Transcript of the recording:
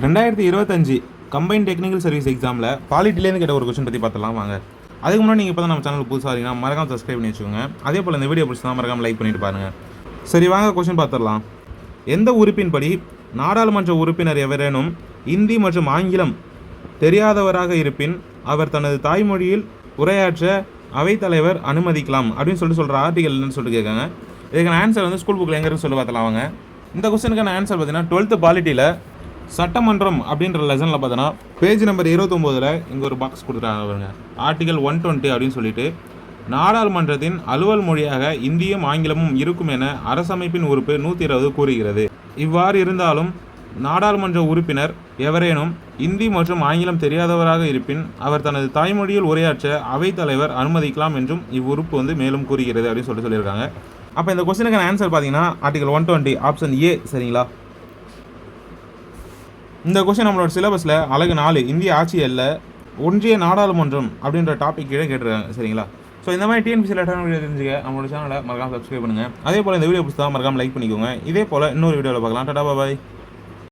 ரெண்டாயிரத்தி இருபத்தஞ்சு combine technical service எக்ஸாமில் பாலிட்டிலேருந்து கேட்ட ஒரு கொஸ்டின் பற்றி பார்த்தலாம் வாங்க. அதுக்கு முன்னாடி நீங்கள் இப்போ தான் நம்ம சேனல் புதுசாக இருக்கீங்கன்னா மறக்காம சப்ஸ்கிரைப் பண்ணி வச்சுக்கோங்க. அதே போல் இந்த வீடியோ பிடிச்சா மறக்காம லைக் பண்ணிட்டு பாருங்கள் சரி வாங்க கொஸ்டின் பார்த்துடலாம். எந்த உறுப்பின்படி நாடாளுமன்ற உறுப்பினர் எவரேனும் இந்தி மற்றும் ஆங்கிலம் தெரியாதவராக இருப்பின் அவர் தனது தாய்மொழியில் உரையாற்ற அவைத்தலைவர் அனுமதிக்கலாம் அப்படின்னு சொல்லிட்டு சொல்கிற ஆர்டிகல் என்னன்னு சொல்லிட்டு கேட்காங்க. இதுக்கான ஆன்சர் வந்து ஸ்கூல் புக்கில் எங்கே சொல்லி பார்த்தலாம் வாங்க. இந்த கொஸ்டினுக்கான ஆன்சர் பார்த்தீங்கன்னா டுவெல்த்து பாலிட்டியில் சட்டமன்றம் அப்படின்ற லெசனில் பார்த்தோன்னா பேஜ் நம்பர் இருபத்தொம்போதில் இங்கே ஒரு பாக்ஸ் கொடுத்துட்டாங்க பாருங்க. ஆர்டிகல் ஒன் டுவெண்ட்டி அப்படின்னு சொல்லிட்டு நாடாளுமன்றத்தின் அலுவல் மொழியாக இந்தியும் ஆங்கிலமும் இருக்கும் என அரசமைப்பின் உறுப்பு நூற்றி இருபது கூறுகிறது. இவ்வாறு இருந்தாலும் நாடாளுமன்ற உறுப்பினர் எவரேனும் இந்தி மற்றும் ஆங்கிலம் தெரியாதவராக இருப்பின் அவர் தனது தாய்மொழியில் உரையாற்ற அவைத்தலைவர் அனுமதிக்கலாம் என்றும் இவ்வுறுப்பு வந்து மேலும் கூறுகிறது அப்படின்னு சொல்லி சொல்லியிருக்காங்க. அப்போ இந்த கொஸ்டினுக்கான ஆன்சர் பார்த்தீங்கன்னா article one twenty option A சரிங்களா? இந்த கொஸ்டின் நம்மளோட சிலபஸில் அழகு நாலு இந்திய ஆட்சி அல்ல ஒன்றிய நாடாளுமன்றம் அப்படின்ற டாபிக் கீழே கேட்டுருக்காங்க சரிங்களா? ஸோ இந்த மாதிரி டிஎன்பிசி லெட்டர் வீடியோ தெரிஞ்சுக்க நம்மளோட சேனலை மறக்காம சப்ஸ்கிரைப் பண்ணுங்கள் அதே போல் இந்த வீடியோ பிடிச்சா மறக்காம லைக் பண்ணிக்கோங்க. இதே போல் இன்னொரு வீடியோவில் பார்க்கலாம். டாடா பாய்